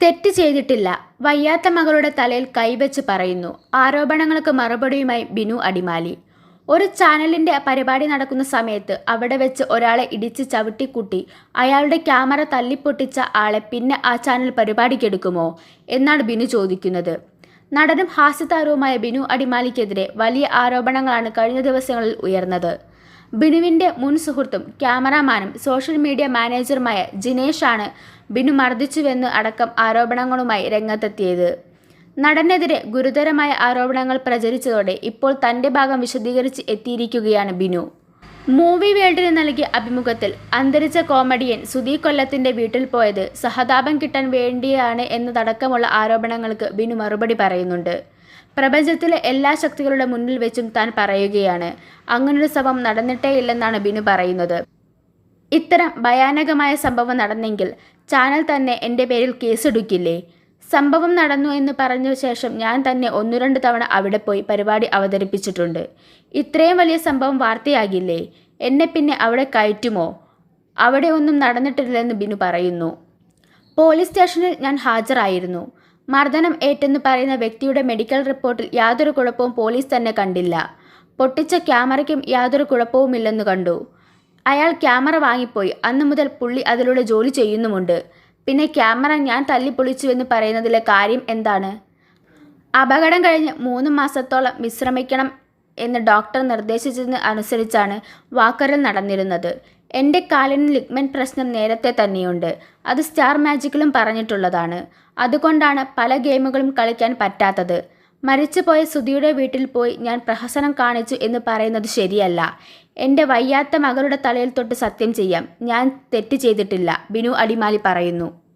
തെറ്റ് ചെയ്തിട്ടില്ല. വയ്യാത്ത മകളുടെ തലയിൽ കൈവച്ച് പറയുന്നു. ആരോപണങ്ങൾക്ക് മറുപടിയുമായി ബിനു അടിമാലി. ഒരു ചാനലിന്റെ പരിപാടി നടക്കുന്ന സമയത്ത് അവിടെ വെച്ച് ഒരാളെ ഇടിച്ച് ചവിട്ടിക്കുട്ടി അയാളുടെ ക്യാമറ തല്ലിപ്പൊട്ടിച്ച ആളെ പിന്നെ ആ ചാനൽ പരിപാടിക്കെടുക്കുമോ എന്നാണ് ബിനു ചോദിക്കുന്നത്. നടനും ഹാസ്യതാരവുമായ ബിനു അടിമാലിക്കെതിരെ വലിയ ആരോപണങ്ങളാണ് കഴിഞ്ഞ ദിവസങ്ങളിൽ ഉയർന്നത്. ബിനുവിന്റെ മുൻ സുഹൃത്തും ക്യാമറാമാനും സോഷ്യൽ മീഡിയ മാനേജറുമായ ജിനേഷാണ് ബിനു മർദ്ദിച്ചുവെന്ന് അടക്കം ആരോപണങ്ങളുമായി രംഗത്തെത്തിയത്. നടനെതിരെ ഗുരുതരമായ ആരോപണങ്ങൾ പ്രചരിച്ചതോടെ ഇപ്പോൾ തന്റെ ഭാഗം വിശദീകരിച്ച് എത്തിയിരിക്കുകയാണ് ബിനു. മൂവി വേൾഡിന് നൽകിയ അഭിമുഖത്തിൽ അന്തരിച്ച കോമഡിയൻ സുധീ കൊല്ലത്തിന്റെ വീട്ടിൽ പോയത് സഹതാപം കിട്ടാൻ വേണ്ടിയാണ് എന്നതടക്കമുള്ള ആരോപണങ്ങൾക്ക് ബിനു മറുപടി പറയുന്നുണ്ട്. പ്രപഞ്ചത്തിലെ എല്ലാ ശക്തികളുടെ മുന്നിൽ വെച്ചും താൻ പറയുകയാണ്. അങ്ങനൊരു സംഭവം നടന്നിട്ടേ ഇല്ലെന്നാണ് ബിനു പറയുന്നത്. ഇത്തരം ഭയാനകമായ സംഭവം നടന്നെങ്കിൽ ചാനൽ തന്നെ എന്റെ പേരിൽ കേസെടുക്കില്ലേ? സംഭവം നടന്നു എന്ന് പറഞ്ഞ ശേഷം ഞാൻ തന്നെ ഒന്നു രണ്ട് തവണ അവിടെ പോയി പരിപാടി അവതരിപ്പിച്ചിട്ടുണ്ട്. ഇത്രയും വലിയ സംഭവം വാർത്തയാകില്ലേ? എന്നെ പിന്നെ അവിടെ കയറ്റുമോ? അവിടെ ഒന്നും നടന്നിട്ടില്ലെന്ന് ബിനു പറയുന്നു. പോലീസ് സ്റ്റേഷനിൽ ഞാൻ ഹാജരായിരുന്നു. മർദ്ദനം ഏറ്റെന്ന് പറയുന്ന വ്യക്തിയുടെ മെഡിക്കൽ റിപ്പോർട്ടിൽ യാതൊരു കുഴപ്പവും പോലീസ് തന്നെ കണ്ടില്ല. പൊട്ടിച്ച ക്യാമറയ്ക്കും യാതൊരു കുഴപ്പവുമില്ലെന്ന് കണ്ടു. അയാൾ ക്യാമറ വാങ്ങിപ്പോയി. അന്നു മുതൽ പുള്ളി അതിലൂടെ ജോലി ചെയ്യുന്നുമുണ്ട്. പിന്നെ ക്യാമറ ഞാൻ തല്ലിപ്പൊളിച്ചുവെന്ന് പറയുന്നതിലെ കാര്യം എന്താണ്? അപകടം കഴിഞ്ഞ് മൂന്ന് മാസത്തോളം വിശ്രമിക്കണം എന്ന് ഡോക്ടർ നിർദ്ദേശിച്ചതിന് അനുസരിച്ചാണ് വാക്കറിൽ നടന്നിരുന്നത്. എന്റെ കാലിന് ലിഗ്മെന്റ് പ്രശ്നം നേരത്തെ തന്നെയുണ്ട്. അത് സ്റ്റാർ മാജിക്കിലും പറഞ്ഞിട്ടുള്ളതാണ്. അതുകൊണ്ടാണ് പല ഗെയിമുകളും കളിക്കാൻ പറ്റാത്തത്. മരിച്ചുപോയ സുധിയുടെ വീട്ടിൽ പോയി ഞാൻ പ്രഹസനം കാണിച്ചു എന്ന് പറയുന്നത് ശരിയല്ല. എന്റെ വയ്യാത്ത മകളുടെ തലയിൽ തൊട്ട് സത്യം ചെയ്യാം. ഞാൻ തെറ്റ് ചെയ്തിട്ടില്ല ബിനു അടിമാലി പറയുന്നു.